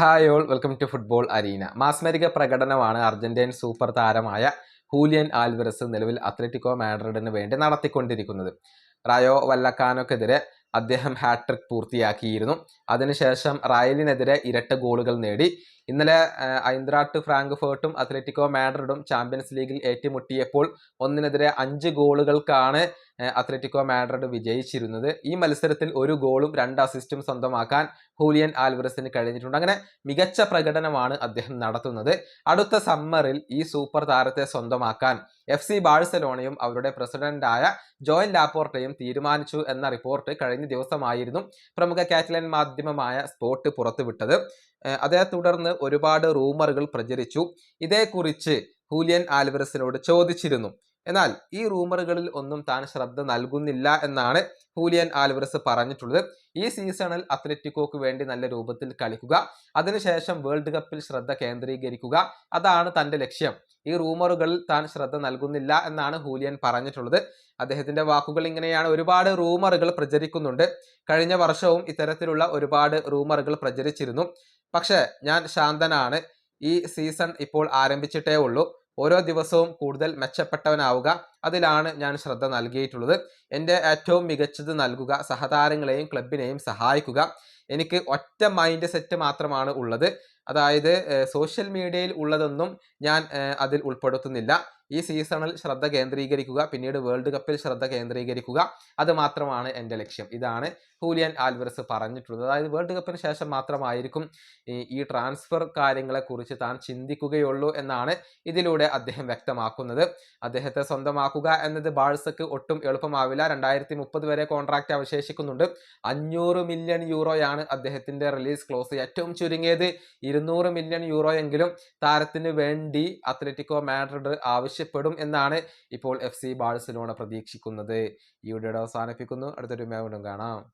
Hi all welcome to football arena. മാസ്മരിക പ്രകടനമാണ് Argentine super താരമായ ഹൂലിയൻ ആൽവറസ് നിലവിൽ അത്ലറ്റിക്കോ മാഡ്രിഡിന് വേണ്ടി നടത്തിക്കൊണ്ടിരിക്കുന്നത്. റായോ വല്ലക്കാനോക്കെതിരെ അദ്ദേഹം ഹാട്രിക് പൂർത്തിയാക്കിയിരുന്നു. അതിനുശേഷം റായലിനെതിരെ ഇരട്ട ഗോളുകൾ നേടി. ഇന്നലെ ഐന്ദ്രാട്ട് ഫ്രാങ്ക്ഫേർട്ടും അത്ലറ്റിക്കോ മാഡ്രിഡും ചാമ്പ്യൻസ് ലീഗിൽ ഏറ്റുമുട്ടിയപ്പോൾ ഒന്നിനെതിരെ അഞ്ച് ഗോളുകൾക്കാണ് അത്ലറ്റിക്കോ മാഡ്രിഡ് വിജയിച്ചിരുന്നത്. ഈ മത്സരത്തിൽ ഒരു ഗോളും രണ്ട് അസിസ്റ്റും സ്വന്തമാക്കാൻ ഹൂലിയൻ ആൽവറസിന് കഴിഞ്ഞിട്ടുണ്ട്. അങ്ങനെ മികച്ച പ്രകടനമാണ് അദ്ദേഹം നടത്തുന്നത്. അടുത്ത സമ്മറിൽ ഈ സൂപ്പർ താരത്തെ സ്വന്തമാക്കാൻ എഫ് സി ബാഴ്സലോണയും അവരുടെ പ്രസിഡന്റായ ജോയൻ ലാപ്പോർട്ടയും തീരുമാനിച്ചു എന്ന റിപ്പോർട്ട് കഴിഞ്ഞ ദിവസമായിരുന്നു പ്രമുഖ കാറ്റലൻ മാധ്യമമായ സ്പോർട്ട് പുറത്തുവിട്ടത്. അതേ തുടർന്ന് ഒരുപാട് റൂമറുകൾ പ്രചരിച്ചു. ഇതേക്കുറിച്ച് ഹൂലിയൻ ആൽവറസിനോട് ചോദിച്ചിരുന്നു. എന്നാൽ ഈ റൂമറുകളിൽ ഒന്നും താൻ ശ്രദ്ധ നൽകുന്നില്ല എന്നാണ് ഹൂലിയൻ ആൽവറസ് പറഞ്ഞിട്ടുള്ളത്. ഈ സീസണിൽ അത്ലറ്റിക്കോക്ക് വേണ്ടി നല്ല രൂപത്തിൽ കളിക്കുക അതിനുശേഷം വേൾഡ് കപ്പിൽ ശ്രദ്ധ കേന്ദ്രീകരിക്കുക അതാണ് തന്റെ ലക്ഷ്യം. ഈ റൂമറുകളിൽ താൻ ശ്രദ്ധ നൽകുന്നില്ല എന്നാണ് ഹൂലിയൻ പറഞ്ഞിട്ടുള്ളത്. അദ്ദേഹത്തിന്റെ വാക്കുകൾ ഇങ്ങനെയാണ്. ഒരുപാട് റൂമറുകൾ പ്രചരിക്കുന്നുണ്ട്. കഴിഞ്ഞ വർഷവും ഇത്തരത്തിലുള്ള ഒരുപാട് റൂമറുകൾ പ്രചരിച്ചിരുന്നു. പക്ഷേ ഞാൻ ശാന്തനാണ്. ഈ സീസൺ ഇപ്പോൾ ആരംഭിച്ചിട്ടേ ഉള്ളൂ. ഓരോ ദിവസവും കൂടുതൽ മെച്ചപ്പെട്ടവനാവുക. അതിലാണ് ഞാൻ ശ്രദ്ധ നൽകിയിട്ടുള്ളത്. എന്റെ ഏറ്റവും മികച്ചത് നൽകുക സഹതാരങ്ങളെയും ക്ലബിനെയും സഹായിക്കുക. എനിക്ക് ഒറ്റ മൈൻഡ് സെറ്റ് മാത്രമാണ് ഉള്ളത്. അതായത് സോഷ്യൽ മീഡിയയിൽ ഉള്ളതൊന്നും ഞാൻ അതിൽ ഉൾപ്പെടുത്തുന്നില്ല. ഈ സീസണിൽ ശ്രദ്ധ കേന്ദ്രീകരിക്കുക പിന്നീട് വേൾഡ് കപ്പിൽ ശ്രദ്ധ കേന്ദ്രീകരിക്കുക അത് മാത്രമാണ് എന്റെ ലക്ഷ്യം. ഇതാണ് ഹൂലിയൻ ആൽവറസ് പറഞ്ഞിട്ടുള്ളത്. അതായത് വേൾഡ് കപ്പിന് ശേഷം മാത്രമായിരിക്കും ഈ ട്രാൻസ്ഫർ കാര്യങ്ങളെക്കുറിച്ച് താൻ ചിന്തിക്കുകയുള്ളൂ എന്നാണ് ഇതിലൂടെ അദ്ദേഹം വ്യക്തമാക്കുന്നത്. അദ്ദേഹത്തെ സ്വന്തമാക്കുക എന്നത് ബാഴ്സക്ക് ഒട്ടും എളുപ്പമാവില്ല. രണ്ടായിരത്തി മുപ്പത് വരെ കോൺട്രാക്റ്റ് അവശേഷിക്കുന്നുണ്ട്. അഞ്ഞൂറ് മില്യൺ യൂറോയാണ് അദ്ദേഹത്തിന്റെ റിലീസ് ക്ലോസ്. ഏറ്റവും ചുരുങ്ങിയത് ഇരുന്നൂറ് മില്യൺ യൂറോ എങ്കിലും താരത്തിന് വേണ്ടി അത്ലറ്റിക്കോ മാഡ്രിഡ് ആവശ്യപ്പെടും എന്നാണ് ഇപ്പോൾ എഫ് സി ബാഴ്സലോണ പ്രതീക്ഷിക്കുന്നത്. ഈ വീഡിയോ അവസാനിപ്പിക്കുന്നു. അടുത്തൊരു വീണ്ടും കാണാം.